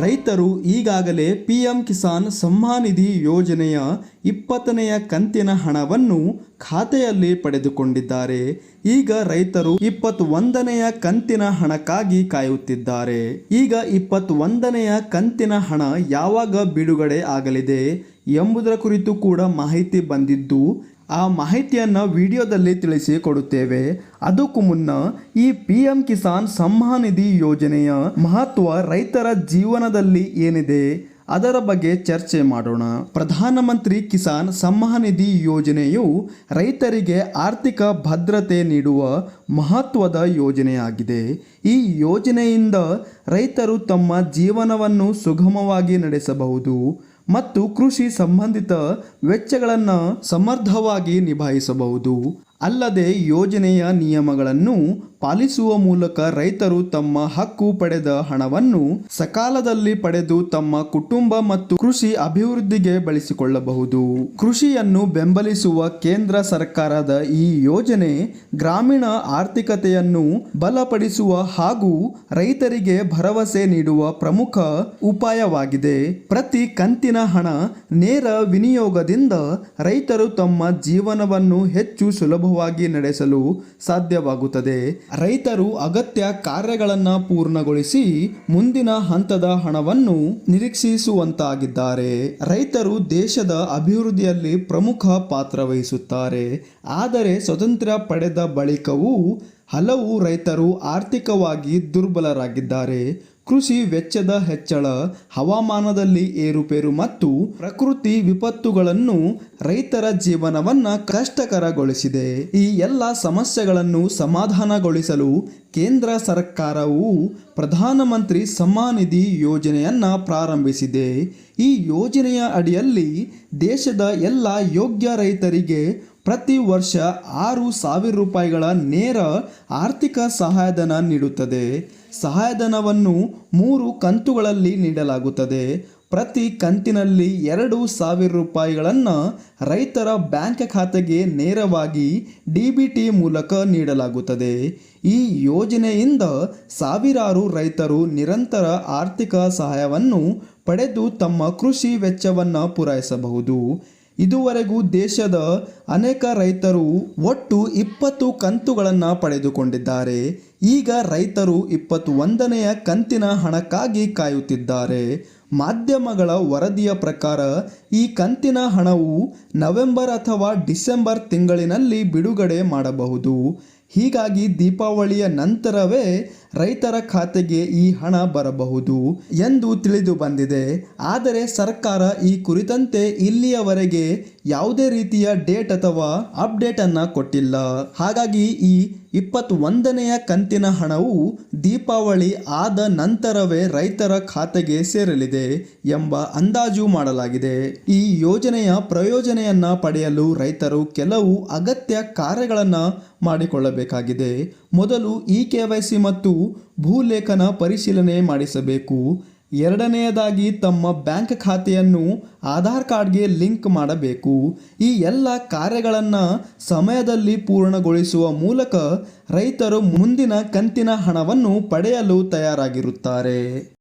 ರೈತರು ಈಗಾಗಲೇ ಪಿಎಂ ಕಿಸಾನ್ ಸಮ್ಮಾನ್ ನಿಧಿ ಯೋಜನೆಯ ಇಪ್ಪತ್ತನೆಯ ಕಂತಿನ ಹಣವನ್ನು ಖಾತೆಯಲ್ಲಿ ಪಡೆದುಕೊಂಡಿದ್ದಾರೆ. ಈಗ ರೈತರು ಇಪ್ಪತ್ತೊಂದನೆಯ ಕಂತಿನ ಹಣಕ್ಕಾಗಿ ಕಾಯುತ್ತಿದ್ದಾರೆ. ಈಗ ಇಪ್ಪತ್ತೊಂದನೆಯ ಕಂತಿನ ಹಣ ಯಾವಾಗ ಬಿಡುಗಡೆ ಆಗಲಿದೆ ಎಂಬುದರ ಕುರಿತು ಕೂಡ ಮಾಹಿತಿ ಬಂದಿದ್ದು ಆ ಮಾಹಿತಿಯನ್ನು ವಿಡಿಯೋದಲ್ಲಿ ತಿಳಿಸಿ ಕೊಡುತ್ತೇವೆ. ಅದಕ್ಕೂ ಮುನ್ನ ಈ ಪಿ ಎಂ ಕಿಸಾನ್ ಸಮ್ಮಾನ್ ನಿಧಿ ಯೋಜನೆಯ ಮಹತ್ವ ರೈತರ ಜೀವನದಲ್ಲಿ ಏನಿದೆ ಅದರ ಬಗ್ಗೆ ಚರ್ಚೆ ಮಾಡೋಣ. ಪ್ರಧಾನಮಂತ್ರಿ ಕಿಸಾನ್ ಸಮ್ಮಾನ್ ನಿಧಿ ಯೋಜನೆಯು ರೈತರಿಗೆ ಆರ್ಥಿಕ ಭದ್ರತೆ ನೀಡುವ ಮಹತ್ವದ ಯೋಜನೆಯಾಗಿದೆ. ಈ ಯೋಜನೆಯಿಂದ ರೈತರು ತಮ್ಮ ಜೀವನವನ್ನು ಸುಗಮವಾಗಿ ನಡೆಸಬಹುದು. ಮತ್ತು ಕೃಷಿ ಸಂಬಂಧಿತ ವೆಚ್ಚಗಳನ್ನು ಸಮರ್ಥವಾಗಿ ನಿಭಾಯಿಸಬಹುದು. ಅಲ್ಲದೆ ಯೋಜನೆಯ ನಿಯಮಗಳನ್ನು ಪಾಲಿಸುವ ಮೂಲಕ ರೈತರು ತಮ್ಮ ಹಕ್ಕು ಪಡೆದ ಹಣವನ್ನು ಸಕಾಲದಲ್ಲಿ ಪಡೆದು ತಮ್ಮ ಕುಟುಂಬ ಮತ್ತು ಕೃಷಿ ಅಭಿವೃದ್ಧಿಗೆ ಬಳಸಿಕೊಳ್ಳಬಹುದು. ಕೃಷಿಯನ್ನು ಬೆಂಬಲಿಸುವ ಕೇಂದ್ರ ಸರ್ಕಾರದ ಈ ಯೋಜನೆ ಗ್ರಾಮೀಣ ಆರ್ಥಿಕತೆಯನ್ನು ಬಲಪಡಿಸುವ ಹಾಗೂ ರೈತರಿಗೆ ಭರವಸೆ ನೀಡುವ ಪ್ರಮುಖ ಉಪಾಯವಾಗಿದೆ. ಪ್ರತಿ ಕಂತಿನ ಹಣ ನೇರ ವಿನಿಯೋಗದಿಂದ ರೈತರು ತಮ್ಮ ಜೀವನವನ್ನು ಹೆಚ್ಚು ಸುಲಭವಾಗಿ ನಡೆಸಲು ಸಾಧ್ಯವಾಗುತ್ತದೆ. ರೈತರು ಅಗತ್ಯ ಕಾರ್ಯಗಳನ್ನು ಪೂರ್ಣಗೊಳಿಸಿ ಮುಂದಿನ ಹಂತದ ಹಣವನ್ನು ನಿರೀಕ್ಷಿಸುವಂತಾಗಿದ್ದಾರೆ. ರೈತರು ದೇಶದ ಅಭಿವೃದ್ಧಿಯಲ್ಲಿ ಪ್ರಮುಖ ಪಾತ್ರ ವಹಿಸುತ್ತಾರೆ. ಆದರೆ ಸ್ವತಂತ್ರ ಪಡೆದ ಬಳಿಕವೂ ಹಲವು ರೈತರು ಆರ್ಥಿಕವಾಗಿ ದುರ್ಬಲರಾಗಿದ್ದಾರೆ. ಕೃಷಿ ವೆಚ್ಚದ ಹೆಚ್ಚಳ, ಹವಾಮಾನದಲ್ಲಿ ಏರುಪೇರು ಮತ್ತು ಪ್ರಕೃತಿ ವಿಪತ್ತುಗಳನ್ನು ರೈತರ ಜೀವನವನ್ನ ಕಷ್ಟಕರಗೊಳಿಸಿದೆ. ಈ ಎಲ್ಲ ಸಮಸ್ಯೆಗಳನ್ನು ಸಮಾಧಾನಗೊಳಿಸಲು ಕೇಂದ್ರ ಸರ್ಕಾರವು ಪ್ರಧಾನಮಂತ್ರಿ ಸಮ್ಮಾನ್ ನಿಧಿ ಯೋಜನೆಯನ್ನ ಪ್ರಾರಂಭಿಸಿದೆ. ಈ ಯೋಜನೆಯ ಅಡಿಯಲ್ಲಿ ದೇಶದ ಎಲ್ಲ ಯೋಗ್ಯ ರೈತರಿಗೆ ಪ್ರತಿ ವರ್ಷ ಆರು ಸಾವಿರ ರೂಪಾಯಿಗಳ ನೇರ ಆರ್ಥಿಕ ಸಹಾಯಧನ ನೀಡುತ್ತದೆ. ಸಹಾಯಧನವನ್ನು ಮೂರು ಕಂತುಗಳಲ್ಲಿ ನೀಡಲಾಗುತ್ತದೆ. ಪ್ರತಿ ಕಂತಿನಲ್ಲಿ ಎರಡು ಸಾವಿರ ರೂಪಾಯಿಗಳನ್ನು ರೈತರ ಬ್ಯಾಂಕ್ ಖಾತೆಗೆ ನೇರವಾಗಿ ಡಿ ಬಿ ಟಿ ಮೂಲಕ ನೀಡಲಾಗುತ್ತದೆ. ಈ ಯೋಜನೆಯಿಂದ ಸಾವಿರಾರು ರೈತರು ನಿರಂತರ ಆರ್ಥಿಕ ಸಹಾಯವನ್ನು ಪಡೆದು ತಮ್ಮ ಕೃಷಿ ವೆಚ್ಚವನ್ನು ಪೂರೈಸಬಹುದು. ಇದುವರೆಗೂ ದೇಶದ ಅನೇಕ ರೈತರು ಒಟ್ಟು ಇಪ್ಪತ್ತು ಕಂತುಗಳನ್ನು ಪಡೆದುಕೊಂಡಿದ್ದಾರೆ. ಈಗ ರೈತರು ಇಪ್ಪತ್ತು ಒಂದನೆಯ ಕಂತಿನ ಹಣಕ್ಕಾಗಿ ಕಾಯುತ್ತಿದ್ದಾರೆ. ಮಾಧ್ಯಮಗಳ ವರದಿಯ ಪ್ರಕಾರ, ಈ ಕಂತಿನ ಹಣವು ನವೆಂಬರ್ ಅಥವಾ ಡಿಸೆಂಬರ್ ತಿಂಗಳಿನಲ್ಲಿ ಬಿಡುಗಡೆ ಮಾಡಬಹುದು. ಹೀಗಾಗಿ ದೀಪಾವಳಿಯ ನಂತರವೇ ರೈತರ ಖಾತೆಗೆ ಈ ಹಣ ಬರಬಹುದು ಎಂದು ತಿಳಿದು ಬಂದಿದೆ. ಆದರೆ ಸರ್ಕಾರ ಈ ಕುರಿತಂತೆ ಇಲ್ಲಿಯವರೆಗೆ ಯಾವುದೇ ರೀತಿಯ ಡೇಟ್ ಅಥವಾ ಅಪ್ಡೇಟ್ ಅನ್ನ ಕೊಟ್ಟಿಲ್ಲ. ಹಾಗಾಗಿ ಈ ಇಪ್ಪತ್ತೊಂದನೆಯ ಕಂತಿನ ಹಣವು ದೀಪಾವಳಿ ಆದ ನಂತರವೇ ರೈತರ ಖಾತೆಗೆ ಸೇರಲಿದೆ ಎಂಬ ಅಂದಾಜು ಮಾಡಲಾಗಿದೆ. ಈ ಯೋಜನೆಯ ಪ್ರಯೋಜನೆಯನ್ನ ಪಡೆಯಲು ರೈತರು ಕೆಲವು ಅಗತ್ಯ ಕಾರ್ಯಗಳನ್ನು ಮಾಡಿಕೊಳ್ಳಬೇಕಾಗಿದೆ. ಮೊದಲು ಇ ಕೆ ವೈ ಸಿ ಮತ್ತು ಭೂಲೇಖನ ಪರಿಶೀಲನೆ ಮಾಡಿಸಬೇಕು. ಎರಡನೆಯದಾಗಿ ತಮ್ಮ ಬ್ಯಾಂಕ್ ಖಾತೆಯನ್ನು ಆಧಾರ್ ಕಾರ್ಡ್ಗೆ ಲಿಂಕ್ ಮಾಡಬೇಕು. ಈ ಎಲ್ಲ ಕಾರ್ಯಗಳನ್ನು ಸಮಯದಲ್ಲಿ ಪೂರ್ಣಗೊಳಿಸುವ ಮೂಲಕ ರೈತರು ಮುಂದಿನ ಕಂತಿನ ಹಣವನ್ನು ಪಡೆಯಲು ತಯಾರಾಗಿರುತ್ತಾರೆ.